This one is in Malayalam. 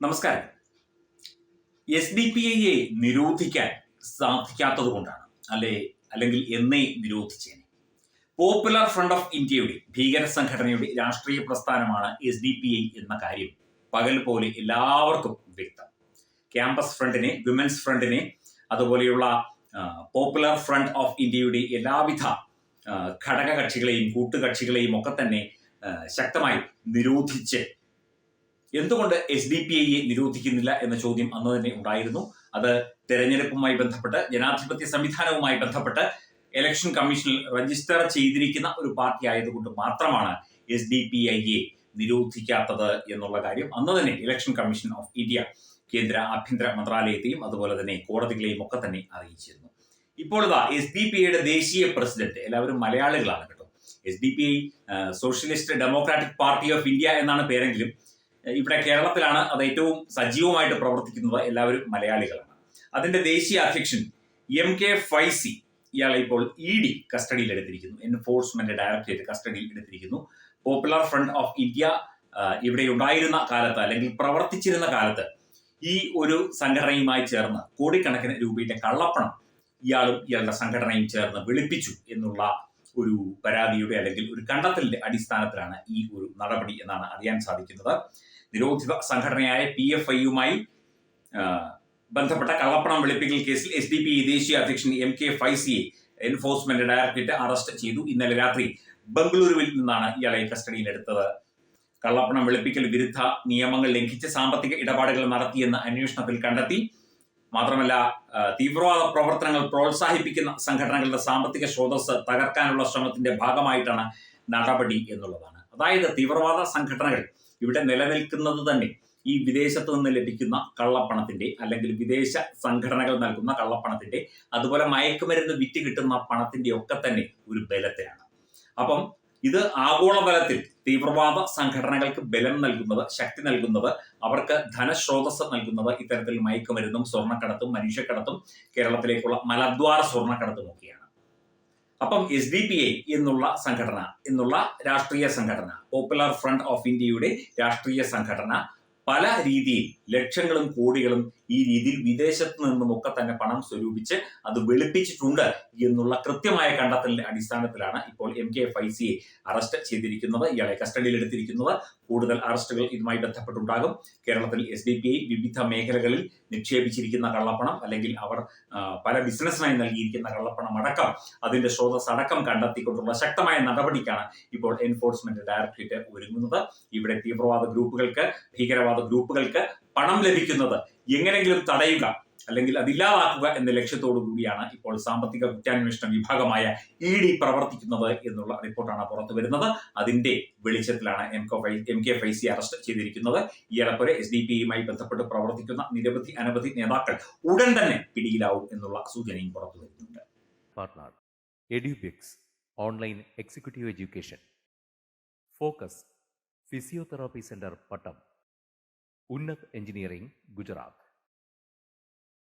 നമസ്കാരം. എസ് ഡി പി ഐയെ നിരോധിക്കാൻ സാധിക്കാത്തത് കൊണ്ടാണ് അല്ലെ അല്ലെങ്കിൽ എന്നേ നിരോധിച്ചേനെ. പോപ്പുലർ ഫ്രണ്ട് ഓഫ് ഇന്ത്യയുടെ ഭീകര സംഘടനയുടെ രാഷ്ട്രീയ പ്രസ്ഥാനമാണ് എസ് ഡി പി ഐ എന്ന കാര്യം പകൽ പോലെ എല്ലാവർക്കും വ്യക്തം. ക്യാമ്പസ് ഫ്രണ്ടിനെ വിമൻസ് ഫ്രണ്ടിനെ അതുപോലെയുള്ള പോപ്പുലർ ഫ്രണ്ട് ഓഫ് ഇന്ത്യയുടെ എല്ലാവിധ ഘടകകക്ഷികളെയും കൂട്ടുകക്ഷികളെയും ഒക്കെ തന്നെ ശക്തമായി നിരോധിച്ച് എന്തുകൊണ്ട് എസ് ഡി പി ഐയെ നിരോധിക്കുന്നില്ല എന്ന ചോദ്യം അന്ന് തന്നെ ഉണ്ടായിരുന്നു. അത് തെരഞ്ഞെടുപ്പുമായി ബന്ധപ്പെട്ട് ജനാധിപത്യ സംവിധാനവുമായി ബന്ധപ്പെട്ട് ഇലക്ഷൻ കമ്മീഷനിൽ രജിസ്റ്റർ ചെയ്തിരിക്കുന്ന ഒരു പാർട്ടി ആയതുകൊണ്ട് മാത്രമാണ് എസ് ഡി പി ഐയെ നിരോധിക്കാത്തത് എന്നുള്ള കാര്യം അന്ന് തന്നെ ഇലക്ഷൻ കമ്മീഷൻ ഓഫ് ഇന്ത്യ കേന്ദ്ര ആഭ്യന്തര മന്ത്രാലയത്തെയും അതുപോലെ തന്നെ കോടതികളെയും ഒക്കെ തന്നെ അറിയിച്ചിരുന്നു. ഇപ്പോൾ ഇതാ എസ് ഡി പി ഐയുടെ ദേശീയ പ്രസിഡന്റ് എല്ലാവരും മലയാളികളാണ് കേട്ടോ. S D P I socialist democratic party of India എന്നാണ് പേരെങ്കിലും ഇവിടെ കേരളത്തിലാണ് അത് ഏറ്റവും സജീവമായിട്ട് പ്രവർത്തിക്കുന്നത് എല്ലാവരും മലയാളികളാണ്. അതിന്റെ ദേശീയ അധ്യക്ഷൻ എം കെ ഫൈസി ഇയാളെ ഇപ്പോൾ ഇ ഡി കസ്റ്റഡിയിൽ എടുത്തിരിക്കുന്നു. എൻഫോഴ്സ്മെന്റ് ഡയറക്ടറേറ്റ് കസ്റ്റഡിയിൽ എടുത്തിരിക്കുന്നു. പോപ്പുലർ ഫ്രണ്ട് ഓഫ് ഇന്ത്യ ഇവിടെ ഉണ്ടായിരുന്ന കാലത്ത് അല്ലെങ്കിൽ പ്രവർത്തിച്ചിരുന്ന കാലത്ത് ഈ ഒരു സംഘടനയുമായി ചേർന്ന് കോടിക്കണക്കിന് രൂപയുടെ കള്ളപ്പണം ഇയാളും ഇയാളുടെ സംഘടനയും ചേർന്ന് വെളുപ്പിച്ചു എന്നുള്ള ഒരു പരാതിയുടെ അല്ലെങ്കിൽ ഒരു കണ്ടെത്തലിന്റെ അടിസ്ഥാനത്തിലാണ് ഈ ഒരു നടപടി എന്നാണ് അറിയാൻ സാധിക്കുന്നത്. നിരോധിത സംഘടനയായ പി എഫ് ഐയുമായി ബന്ധപ്പെട്ട കള്ളപ്പണം വെളുപ്പിക്കൽ കേസിൽ എസ് ഡി പി ദേശീയ അധ്യക്ഷൻ എം കെ ഫൈസിയെ എൻഫോഴ്സ്മെന്റ് ഡയറക്ടറേറ്റ് അറസ്റ്റ് ചെയ്തു ഇന്നലെ രാത്രി ബംഗളൂരുവിൽ നിന്നാണ് ഇയാളെ കസ്റ്റഡിയിലെടുത്തത്. കള്ളപ്പണം വെളുപ്പിക്കൽ വിരുദ്ധ നിയമങ്ങൾ ലംഘിച്ച് സാമ്പത്തിക ഇടപാടുകൾ നടത്തിയെന്ന് അന്വേഷണത്തിൽ കണ്ടെത്തി. മാത്രമല്ല തീവ്രവാദ പ്രവർത്തനങ്ങൾ പ്രോത്സാഹിപ്പിക്കുന്ന സംഘടനകളുടെ സാമ്പത്തിക സ്രോതസ് തകർക്കാനുള്ള ശ്രമത്തിന്റെ ഭാഗമായിട്ടാണ് നടപടി എന്നുള്ളതാണ്. അതായത് തീവ്രവാദ സംഘടനകൾ ഇവിടെ നിലനിൽക്കുന്നത് തന്നെ ഈ വിദേശത്ത് നിന്ന് ലഭിക്കുന്ന കള്ളപ്പണത്തിന്റെ അല്ലെങ്കിൽ വിദേശ സംഘടനകൾ നൽകുന്ന കള്ളപ്പണത്തിന്റെ അതുപോലെ മയക്കുമരുന്ന് വിറ്റ് കിട്ടുന്ന പണത്തിന്റെ ഒക്കെ തന്നെ ഒരു ബലത്തിലാണ്. അപ്പം ഇത് ആഗോളതലത്തിൽ തീവ്രവാദ സംഘടനകൾക്ക് ബലം നൽകുന്നത് ശക്തി നൽകുന്നത് അവർക്ക് ധനസ്രോതസ് നൽകുന്നത് ഇത്തരത്തിൽ മയക്കുമരുന്നും സ്വർണക്കടത്തും മനുഷ്യക്കടത്തും കേരളത്തിലേക്കുള്ള മലദ്വാര സ്വർണക്കടത്തും ഒക്കെയാണ് അപ്പം എസ് ഡി പി ഐ എന്നുള്ള സംഘടന എന്നുള്ള രാഷ്ട്രീയ സംഘടന പോപ്പുലർ ഫ്രണ്ട് ഓഫ് ഇന്ത്യയുടെ രാഷ്ട്രീയ സംഘടന പല രീതിയിൽ ലക്ഷങ്ങളും കോടികളും ഈ രീതിയിൽ വിദേശത്ത് നിന്നും ഒക്കെ തന്നെ പണം സ്വരൂപിച്ച് അത് വെളുപ്പിച്ചിട്ടുണ്ട് എന്നുള്ള കൃത്യമായ കണ്ടെത്തലിന്റെ അടിസ്ഥാനത്തിലാണ് ഇപ്പോൾ എം കെ ഫൈസിയെ അറസ്റ്റ് ചെയ്തിരിക്കുന്നത്. ഇയാളെ കസ്റ്റഡിയിൽ എടുത്തിരിക്കുന്നത് കൂടുതൽ അറസ്റ്റുകൾ ഇതുമായി ബന്ധപ്പെട്ടുണ്ടാകും. കേരളത്തിൽ എസ് ഡി പി ഐ വിവിധ മേഖലകളിൽ നിക്ഷേപിച്ചിരിക്കുന്ന കള്ളപ്പണം അല്ലെങ്കിൽ അവർ പല ബിസിനസ്സിനായി നൽകിയിരിക്കുന്ന കള്ളപ്പണം അടക്കം അതിന്റെ സ്രോതസ് അടക്കം കണ്ടെത്തിക്കൊണ്ടുള്ള ശക്തമായ നടപടിക്കാണ് ഇപ്പോൾ എൻഫോഴ്സ്മെന്റ് ഡയറക്ടറേറ്റ് ഒരുങ്ങുന്നത്. ഇവിടെ തീവ്രവാദ ഗ്രൂപ്പുകൾക്ക് ഭീകരവാദ ഗ്രൂപ്പുകൾക്ക് പണം ലഭിക്കുന്നത് എങ്ങനെങ്കിലും തടയുക അല്ലെങ്കിൽ അതില്ലാതാക്കുക എന്ന ലക്ഷ്യത്തോടു കൂടിയാണ് ഇപ്പോൾ സാമ്പത്തിക കുറ്റാന്വേഷണ വിഭാഗമായ ഇ ഡി പ്രവർത്തിക്കുന്നത് എന്നുള്ള റിപ്പോർട്ടാണ് പുറത്തു വരുന്നത്. അതിന്റെ വെളിച്ചത്തിലാണ് M K M K Faizi arrest ചെയ്തിരിക്കുന്നത്. ഇയാളെപ്പോലെ എസ് ഡി പി യുമായി ബന്ധപ്പെട്ട് പ്രവർത്തിക്കുന്ന നിരവധി അനവധി നേതാക്കൾ ഉടൻ തന്നെ പിടിയിലാവും എന്നുള്ള സൂചനയും പുറത്തു വരുന്നുണ്ട്. Online executive education. Focus. Physiotherapy centre Pattom. Unnat engineering Gujarat.